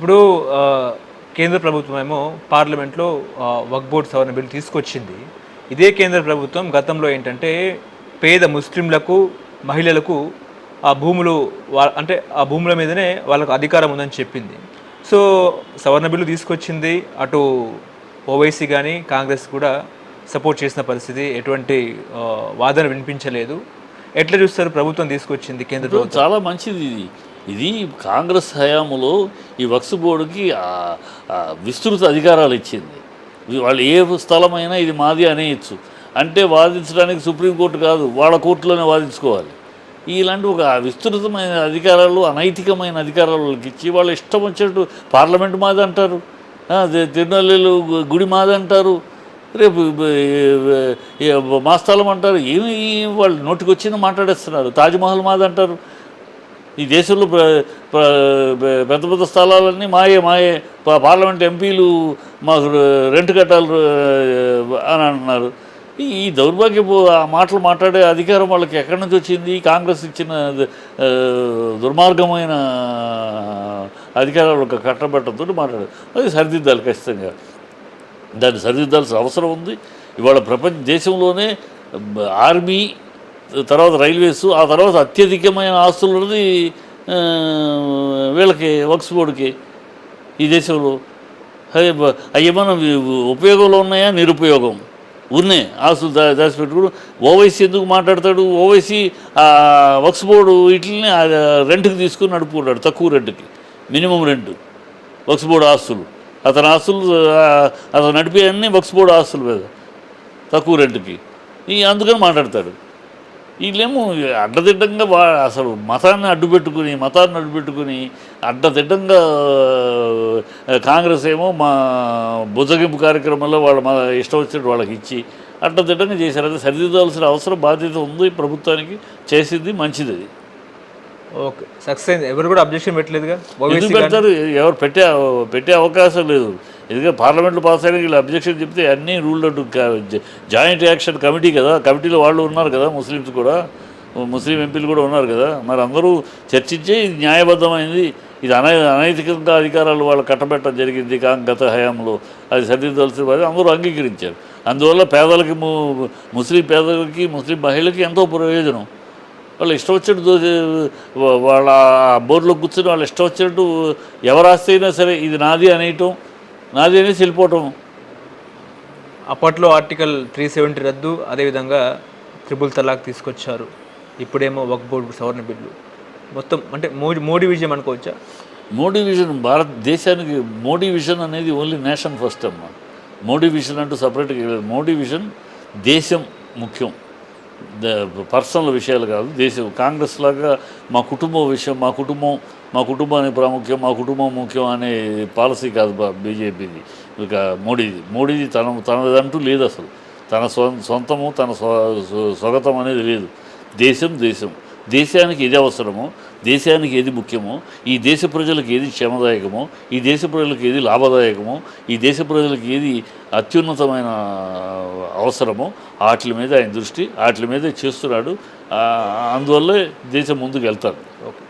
ఇప్పుడు కేంద్ర ప్రభుత్వం ఏమో పార్లమెంట్లో ఆ, వక్ఫ్ బోర్డ్ సవరణ బిల్లు తీసుకొచ్చింది. ఇదే కేంద్ర ప్రభుత్వం గతంలో ఏంటంటే పేద ముస్లింలకు మహిళలకు ఆ భూములు వా- అంటే ఆ భూముల మీదనే వాళ్ళకు అధికారం ఉందని చెప్పింది. సో సవరణ బిల్లు తీసుకొచ్చింది. అటు ఓవైసీ కానీ కాంగ్రెస్ కూడా సపోర్ట్ చేసిన పరిస్థితి. ఎటువంటి వాదన వినిపించలేదు. ఎట్లా చూస్తారు ప్రభుత్వం తీసుకొచ్చింది కేంద్ర ప్రభుత్వం? చాలా మంచిది ఇది. ఇది కాంగ్రెస్ హయాములో ఈ వక్స్ బోర్డుకి విస్తృత అధికారాలు ఇచ్చింది. వాళ్ళు ఏ స్థలమైనా ఇది మాది అనేయచ్చు. అంటే వాదించడానికి సుప్రీంకోర్టు కాదు వాళ్ళ కోర్టులోనే వాదించుకోవాలి. ఇలాంటి ఒక విస్తృతమైన అధికారాలు అనైతికమైన అధికారాలు వాళ్ళకి ఇచ్చి వాళ్ళు ఇష్టం వచ్చినట్టు పార్లమెంట్ మాది అంటారు. ఆ, గుడి మాది అంటారు. రేపు మా స్థలం అంటారు. ఏమి వాళ్ళు నోటికి వచ్చింది మాట్లాడేస్తున్నారు. తాజ్మహల్ మాది అంటారు. ఈ దేశంలో పెద్ద పెద్ద స్థలాలన్నీ మాయే మాయే. పార్లమెంట్ ఎంపీలు మాకు రెంట్ కట్టాలి అని అంటున్నారు. ఈ ఈ దౌర్భాగ్యపు ఆ మాటలు మాట్లాడే అధికారం వాళ్ళకి ఎక్కడి నుంచి వచ్చింది? కాంగ్రెస్ ఇచ్చిన దుర్మార్గమైన అధికారాలు కట్టబెట్టడంతో మాట్లాడారు. అది సరిదిద్దాలి ఖచ్చితంగా. దాన్ని సరిదిద్దాల్సిన అవసరం ఉంది. ఇవాళ ప్రపంచ దేశంలోనే ఆర్మీ తర్వాత రైల్వేస్ ఆ తర్వాత అత్యధికమైన ఆస్తులు ఉన్నది వీళ్ళకి వక్స్ బోర్డుకి ఈ దేశంలో. అవి బ- ఉపయోగంలో ఉన్నాయా? నిరుపయోగం. ఉన్నాయి ఆస్తులు దా దాచిపెట్టుకుని ఓవైసీ ఎందుకు మాట్లాడతాడు? ఓవైసీ వక్స్ బోర్డు వీటిని రెంట్కి తీసుకుని నడుపుకుంటాడు తక్కువ రెంట్కి మినిమం రెంట్ వక్స్ బోర్డు ఆస్తులు. అతని ఆస్తులు అతను నడిపే అన్ని వక్స్ బోర్డు ఆస్తులు మీద తక్కువ రెంట్కి. ఈ అందుకని మాట్లాడతాడు. వీళ్ళేమో అడ్డదిడ్డంగా వా అసలు మతాన్ని అడ్డుపెట్టుకుని మతాన్ని అడ్డుపెట్టుకుని అడ్డదిడ్డంగా కాంగ్రెస్ ఏమో మా బుజ్జగింపు కార్యక్రమంలో వాళ్ళ మా ఇష్టం వచ్చినట్టు వాళ్ళకి ఇచ్చి అడ్డదిడ్డంగా చేశారు. అది సరిదిద్దాల్సిన అవసరం బాధ్యత ఉంది ప్రభుత్వానికి చేసింది మంచిది అది. ఓకే. సక్సెస్ ఎవరు కూడా అబ్జెక్షన్ పెట్టలేదుగా? పెడతారు? ఎవరు పెట్టే పెట్టే అవకాశం లేదు. ఎందుకంటే పార్లమెంట్లో పాస్ అయిన వీళ్ళు అబ్జెక్షన్ చెప్తే అన్నీ రూల్ జాయింట్ యాక్షన్ కమిటీ కదా కమిటీలో వాళ్ళు ఉన్నారు కదా ముస్లిమ్స్ కూడా ముస్లిం ఎంపీలు కూడా ఉన్నారు కదా. మరి అందరూ చర్చించే ఇది న్యాయబద్ధమైంది ఇది అనై అనైతికంగా అధికారాలు వాళ్ళు కట్టబెట్టడం జరిగింది కానీ గత హయాంలో. అది సరిదిద్దవలసిన వారు అందరూ అంగీకరించారు. అందువల్ల పేదలకి ముస్లిం పేదలకి ముస్లిం మహిళలకి ఎంతో ప్రయోజనం. వాళ్ళు ఇష్టం వచ్చినట్టు వాళ్ళ బోర్డులో కూర్చొని వాళ్ళు ఇష్టం వచ్చినట్టు ఎవరు ఆస్తి అయినా సరే ఇది నాది అనేయటం నాది అనేసి వెళ్ళిపోవటం అప్పట్లో ఆర్టికల్ త్రీ సెవెంటీ రద్దు అదేవిధంగా త్రిబుల్ తలాక్ తీసుకొచ్చారు. ఇప్పుడేమో వక్ బోర్డు సవరణ బిల్లు. మొత్తం అంటే మోడీ మోడీ విజయం అనుకోవచ్చా? మోడీ విజన్ భారతదేశానికి మోడీ విజన్ అనేది ఓన్లీ నేషన్ ఫస్ట్ అమ్మ. మోడీ విజన్ అంటూ సపరేట్గా లేదు. మోడీ విజన్ దేశం ముఖ్యం. పర్సనల్ విషయాలు కాదు దేశం కాంగ్రెస్ లాగా మా కుటుంబం విషయం మా కుటుంబం మా కుటుంబానికి ప్రాముఖ్యం మా కుటుంబం ముఖ్యం అనే పాలసీ కాదు బా- బీజేపీది. ఇక మోడీది. మోడీది తన తనదంటూ లేదు అసలు తన సొంతము తన స్వ- స్వగతం అనేది లేదు. దేశం దేశం. దేశానికి ఏది అవసరమో దేశానికి ఏది ముఖ్యమో ఈ దేశ ప్రజలకు ఏది క్షేమదాయకమో ఈ దేశ ప్రజలకు ఏది లాభదాయకమో ఈ దేశ ప్రజలకు ఏది అత్యున్నతమైన అవసరమో వాటి మీద ఆయన దృష్టి వాటి మీదే చేస్తున్నాడు. అందువల్లే దేశం ముందుకు వెళ్తారు. ఓకే.